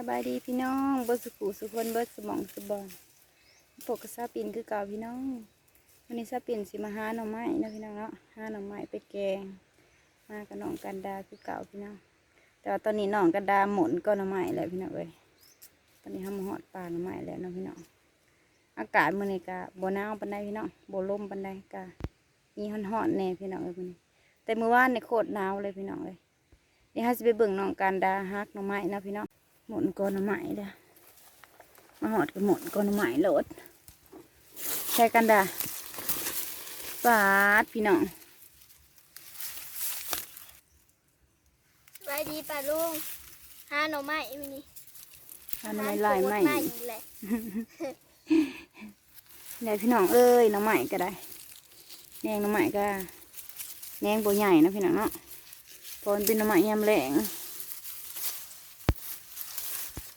สบายดีพี่น้องเบิร์สุขุสุขคนเบิร์สมองสุบอนปกซาปินคือเก่าพี่น้องวันนี้ซาปินสิมาหาหน่อไม้นะพี่น้องเนาะหาหน่อไม้ไปแกง มากับน้องกันดาคือเก่าพี่น้อง แต่ว่าตอนนี้น้องกันดาหมุนก็หน่อไม้แล้วพี่น้องเอ้ยตอนนี้ทำหอดปลาหน่อไม้แล้วนะพี่น้องอากาศมื้อนี้ก็บ่หนาวปานใดพี่น้องบ่ลมปานใดก็มีฮ้อนๆแน่พี่น้องเอ้ยมื้อนี้แต่เมื้อวานในโคตรหนาวเลยพี่น้องเอ้ยเดี๋ยวเฮาสิไปเบิ่งน้องกันดาฮักหน่อไม้นะพี่น้อง หมุนก้อนหน่อไม้เด้อมาหอดกับหมุนก้อนหน่อไม้โหลดใช้กันดาปาดพี่น้องสวัสดีป้าลุงหาหน่อไม้มินี่อันนี้ไม่ลายไหมหาสูตรอีกแหละเนี่ยพี่น้องเอ้ยหน่อไม้ก็ได้แหนงหน่อไม้ก็แหนงโบใหญ่นะพี่น้องเนาะเพอมันเป็นหน่อไม้ยามแหลง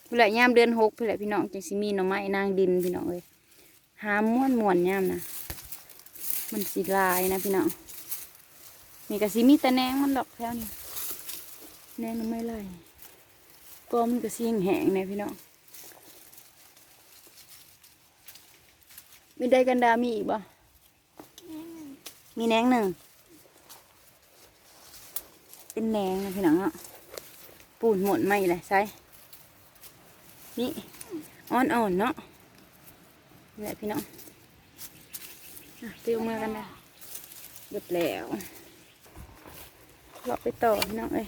พี่แหละยามเดือนหกพี่แหละพี่น้องจังสิมีหน่อไม้นางดินพี่น้องเอ้ยหาม้วนม้วนยามนะมันสีลายนะพี่น้องนี่ก็สิมีแต่แนงมันดอกแถวนี้แนงหน่อไม้ไล่ก็มันก็สีแห้งๆเนี่ยพี่น้องมีได้กันดามีอีกบ่มีแนงหนึ่ง เป็นแนงนะพี่น้องเนาะปูนหมดไหมเลยใส่ นี่อ่อนๆเนาะนี่แหละพี่น้องติวมากันนะเบิดแล้วเราไปต่อพี่น้องเอ้ย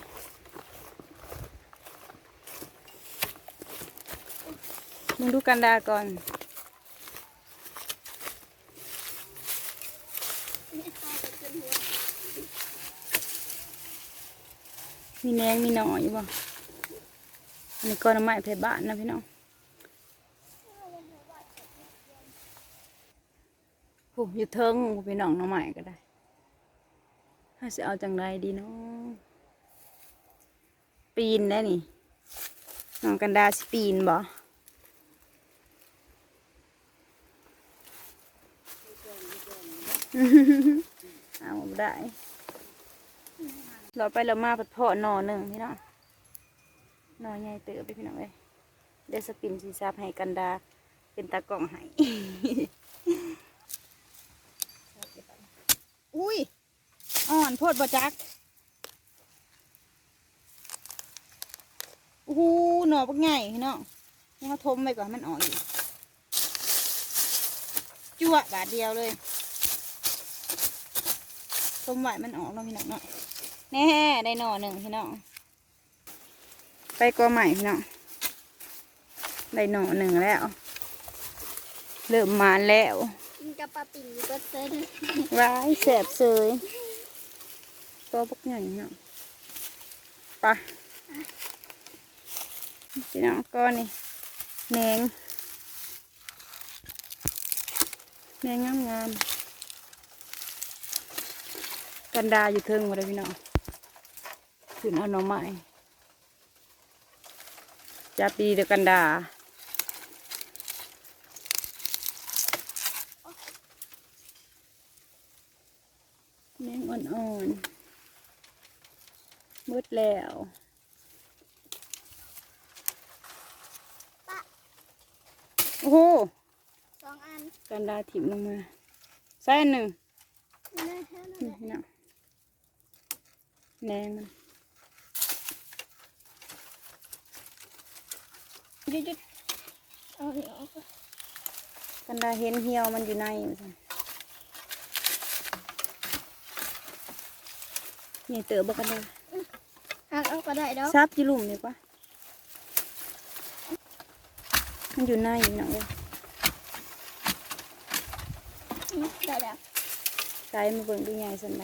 มึงดูกันดาก่อนมีแนงมีหน่อยบ่ อันนี้ก้อนไม้ไผ่บ้านนะพี่น้องโอ้อยู่เทิงพี่น้องหน้องใหม่ก็ได้ถ้าจะเอาจังไรดีเนาะปีนได้นี่น้องกันดาสปีนบ่เอาได้เราไปเรามาผัดเพาะหนอหนึ่งพี่น้อง นอใหญ่เติบไปพี่น้องเลยเดยวสปินสีซาบให้กันดา เป็นตากล่องให้อุ้ย อ่อนโพดบจักอู้หูหน่อปักใหญ่พี่น้องนี่เขาทมไปก่อนมันอ่อนอยู่จั่วบาทเดียวเลยทมไหวมันออกแล้วพี่น้องเนาะแน่ได้หน่อหนึ่งพี่น้อง ไปกอใหม่พี่น้องได้หน่อหนึ่งแล้ว เริ่มมาแล้วกินกับปลาปิ่งอยู่ก็เซนร้ายแสบเสยตัวพวกใหญ่เนาะไปะพี่น้องก้อนนี่แหนงแหนงงามงามๆกันดาอยู่เทิงหมดเลยพี่น้องขึ้นเอาหน่อไม้จะ ปีเดียวกันดา แมงอ่อนๆมืดแล้วโอ้โหสองอันกันดาถิ่มลงมาใส่อันหนึ่งนี่นะแค่นั้นนี่แหละพี่น้องแหนงมัน ยุดหยุดเอาเดี๋ยวเอาไปกันดาเห็นเหี่ยวมันอยู่ในว่าซั่นนี่เต๋อบอกกันดาหักเอาก็ได้ดอกซับจีลุ่มดีกว่ามันอยู่ในอยู่เนาะเว้ยอืมได้แล้วใจมาเบิ่งดูใหญ่สันใด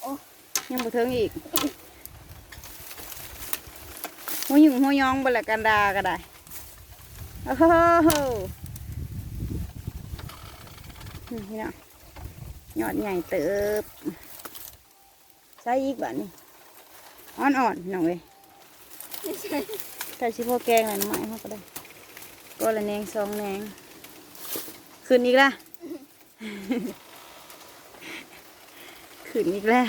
โอ้ยังบ่เทิงอีก หัวหยุ่งหัวยองบละกันดาก็ได้โอ้โหนี่พี่น้องยอดใหญ่เติบใส่อีกแบบนี้อ่อนๆพี่อยไม่ใช่ใส่ชิพอแกงหน่อยน้ำไม้เขาก็ได้ก็ละแนงสองแนงขึ้นอีกละขึ้นอีกแล้ว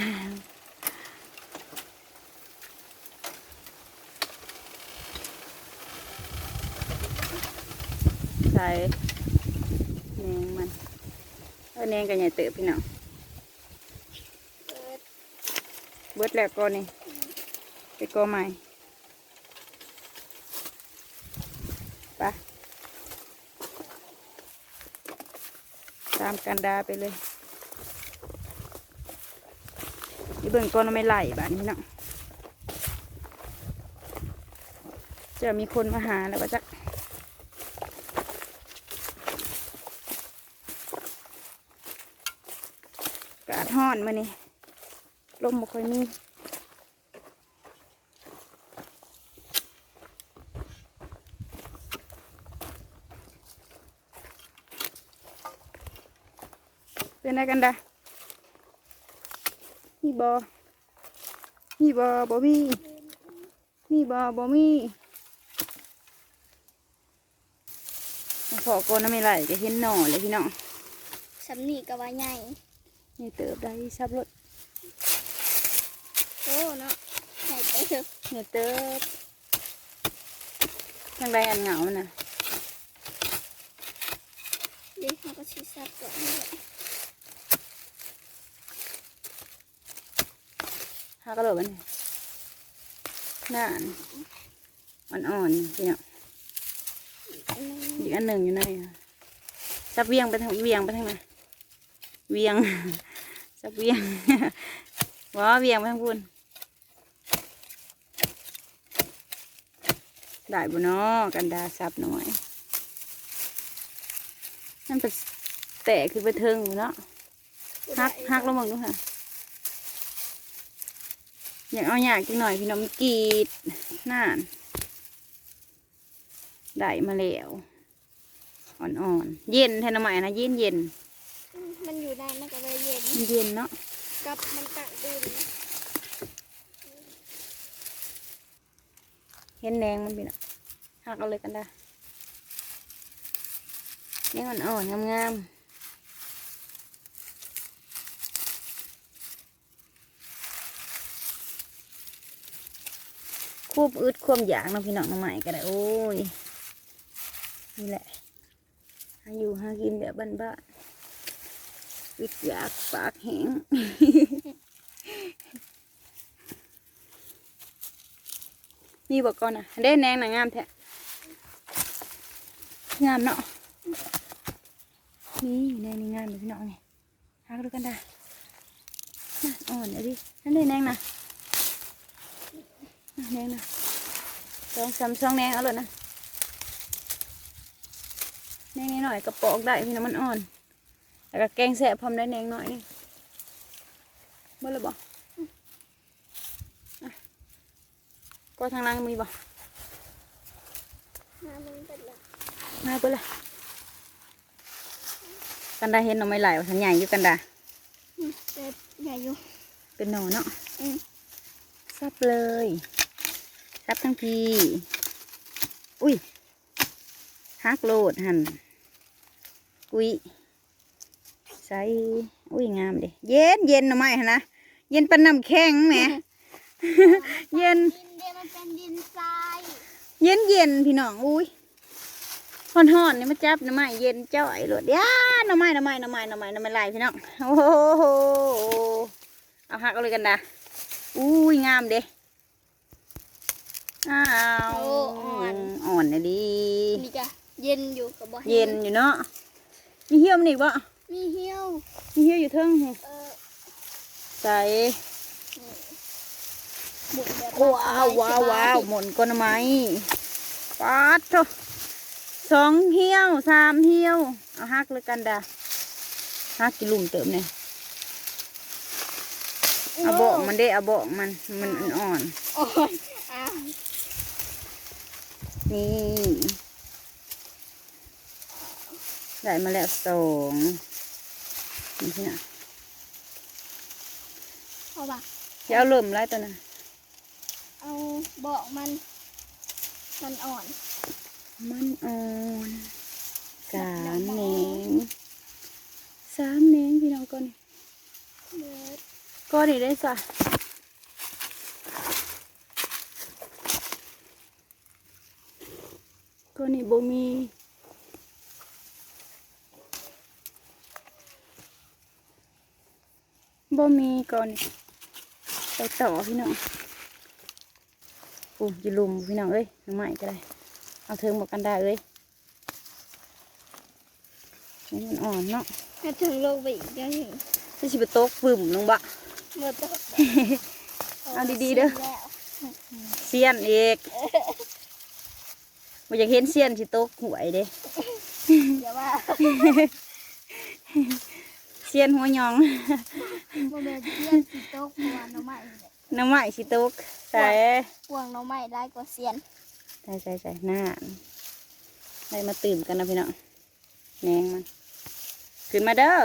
ส่แหนงมันเออแหนงกันใหญ่เติบพี่น้องเปิดเบิดแล้วก็นี่ไปก็ใหม่ไปตามกันดาไปเลยอีเบิ่งก้อนไม่ไหลบ้านนี้เนาะจะมีคนมาหาแล้วว่าจักกาดห้ อนมานี่ลมบ่ค่อยมีเป็นอะไรกันดามีบอมีบอบอมีมีบอบอมีมาขอโกนน้ำไม่ไหลก็เห็นหน่อเลยพี่น้องสำนีกว่าใหญ่ นี่เติบได้ซับรถโอ้เนาะใหญ่ไปเถอะนี่เติบทางใดอันเหงาน่ะเดี๋ยวเขาก็ชี้สับก่อนนี่แหละหากระโดดมันน่านมันอ่อนพี่น้องอันนึงอีกอันหนึ่งอยู่ในอะซับเวียงไปทางเวียงไปทางไหนเวียง ซับเวียงว้าเวียงไปทางพูนได้บุเนาะกันดาซับหน่อยนั่นเป็นแตะคือไปเทิงบุเนาะหักหักลงมึงดูค่ะอยากเอาอยากจังหน่อยพี่น้องมันกรีดน่านได้มาแล้วอ่อนๆเย็นแทนน้ำใหม่นะเย็นเย็น มันอยู่ในมันก็เลยเย็นเย็นเนาะกับมันตักดื่มนะเห็นแดงมันพี่น้องหักเอาเลยกันได้นี่อ่อนๆงามๆควบอึดควบอยากเนาะพี่น้องน้ำใหม่ก็ได้โอ้ยนี่แหละหาอยู่หากินแบบบ้านๆ อึดอยากปากแห้งมีบอกก่อนนะได้แนงหนังงามแท้งามเนาะนี่แนงนี่งามเลยพี่น้องนี่หาดูกันได้น่ะอ่อนเลยดินั่นได้แนงนะน่ะแนงนะสองสามสองแนงเอาเลยนะแนงนิดหน่อยกระปอกได้พี่น้องมันอ่อน แล้วก็แกงแสบพร้อมได้แนงหน่อยนี่บ่เลยบอกก็ทางล่างมีบ่น้ำมันเป็นละมาเปล่ากันดาเห็นหน่อไม้ไหลว่าทันใหญ่อยู่กันดาอืมเจ็บใหญ่อยู่ เป็นหน่อเนาะอืมซับเลยซับทั้งพีอุ้ยฮักโลดหันกุย ใส่อุ้ยงามเด้เย็นเย็นหน่อไม้หั่นนะเย็นปันน้ำแข็งแหมเย็นดินเดียวมันเป็นดินทรายเย็นเย็นพี่น้องอุ้ยห่อนห่อนๆนี่มาจับหน้ำไม้เย็นจ้อยโลดย่าหน้ำไม้หน้ำไม้หน้ำไม้หน้ำไม้หน้ำไม้ลายพี่น้องโอ้โหเอาหักเอาเลยกันดาอุ้ยงามเด้อ้าวอ่อนเลยดีนี่จ้ะเย็นอยู่กับบ่แห้งเย็นอยู่เนาะมีเหี้ยวมันอีกบ่ มีเหี้ยวมีเหี้ยวอยู่เทิงนี่เออใส่บุกแบบว้าวว้าวว้าวหมุนก้นไม้ปัดโถสองเหี้ยวสามเหี้ยวเอาหักเลยกันดาหักกี่ลุ่มเติมเนี่ยเอาเบาะมันได้เอาเบาะมันมันอ่อนโอ้ยอ้าวๆนี่ได้มาแล้วสอง นี่ที่น่ะเอาปะจะเอาเริ่มไล่ตัวน่ะเอาเบอกมัน มันอ่อนมันอ่อนสามแหนงสามแหนงพี่น้องก่อนนี่เบิดก้อนนี่ได้สะก้อนนี่บ่มี บ่มีก่อนนี่ไปต่อพี่น้องอู้อยูลุมพี่น้องเอ้ยหน่อไม้ก็ได้เอาเทิงบอกกันได้เอ้ยนี่มันอ่อนเนาะถ้าถึงลงไปอีกจะถึงจะสิบโต๊กปึ่มลงบะหมดตัวเอาดีๆเด้อแล้วเสียนเอกบ่อยากเห็นเสียนสิโต๊กหวยเด้อย่าว่าเสียนหัวหยอง โมเมนเซียนสิโต๊กพวงหน้องไม้นี่แหละน้ำไม้สิโต๊กใส่พวงหน้องไม้ได้กว่าเซียนใส่ใส่ใส่หน้าได้มาตื่นกันนะพี่น้องแหนงมัน ขึ้นมาเด้อ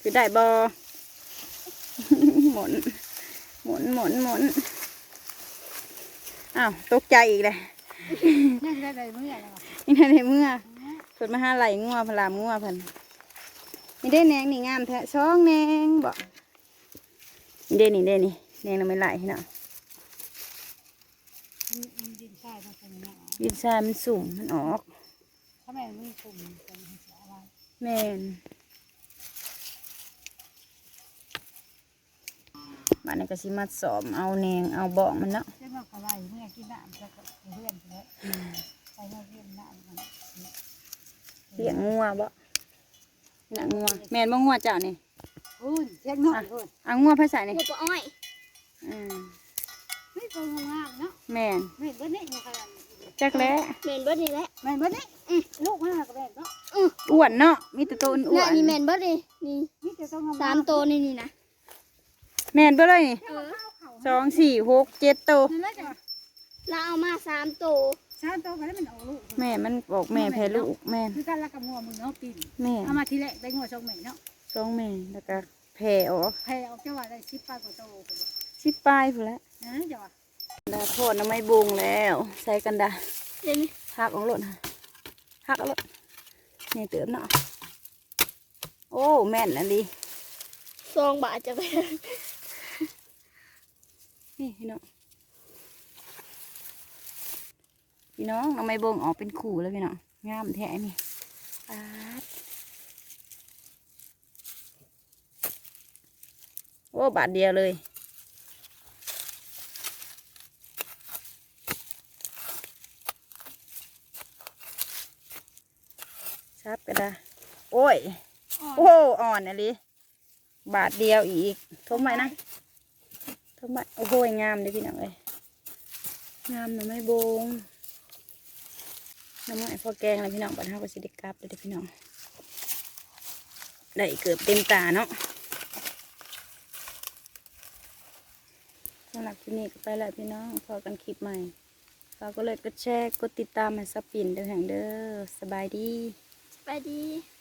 ขึ้นได้บอ หมุน หมุนหมุนหมุนอ้าวตกใจอีกเลยนี่ได้เลยเมื่อไหร่นี่ในเมื่อเพิ่นมาหาไหลงัวพลามงัวเพิ่น นี่ได้แหนงนี่งามแท้ช่องแหนงบ่นี่ได้นี่ได้นี่แหนงน่ะไม่ไหลเนาะดินทรายมันเป็นยังไงยินทรายมันสุ่มมันออกถ้าแม่ไม่คุมจะมีเสียอะไรแม่นบ้านนี้ก็สิมาสอมเอาแหนงเอาเบาะมันเนาะเจ้าบอกอะไรเมื่อกินน้ำจะเพื่อนเลยไปเมื่อเพื่อนน้ำมันเลี้ยงงัวบ่ น่ะงัวแม่นบ่งัวเจ้านี่อุ้ยเช็คหน่อยอุ้ยเอางัวไปใส่นี่หัวปอ้อยอืมไม่ตรงงามเนาะแม่นไม่เบิ้ลนี่ยังไงจักแล้เมนเบิ้ลนี่แหละแมนเบิ้ลนี่ลูกมันหักแบนเนาะอ้วนเนาะมีแต่ตัวอ้วน่ะนนี่แมนเบิ้ลนี่นี่นี่จะต้องสามตัวนี่นี่นะแม่นเบ่เลยนี่เออสองสี่หกเจ็ดตัว นั่นแหละจ้ะเราเอามาสามตัว ชาติโตก็ได้มันออกลูกแม่มันบอกแม่แพ้ลูกแม่นคือการละกับงัวมึงเนาะปีนแม่เอามาทีแรกได้งัวชงใหม่เนาะสองแม่แล้วก็แพ้ออกแพ้ออกเจ้าว่าได้สิบปลายกว่าโตสิบปลายพุ่นละนะจ้ะว่าดาโทษนะไม่บุงแล้ว ใส่กันดาเดี๋ยวนี้หักของรถค่ะหักเอารถนี่เติมเนาะโอ้แม่นอันดีซองบาทจะไปนี่พี่น้อง พี่น้องน้องไม่บงออกเป็นขู่แล้วพี่น้องงามแท้นี่ปาดโอ้บาทเดียวเลยชับก็ได้โอ้ย โอ้อ่อนอะลิบาทเดียวอีกทมไหมนะทมไหมโอ้โหงามเลยพี่น้องเอ้ยงามหน่อไม้บงห น่อไม้พอแกงเลยพี่น้องบัดห้าก็สิได้กลับเลยเด้อพี่น้อง ได้เกือบเต็มตาเนาะสำหรับคลิปนี้ก็ไปแล้วพี่น้อง พอกันคลิปใหม่ฝากก็เลยก็แชร์กดติดตามให้สปินเด้อแห่งเด้อสบายดี สบายดี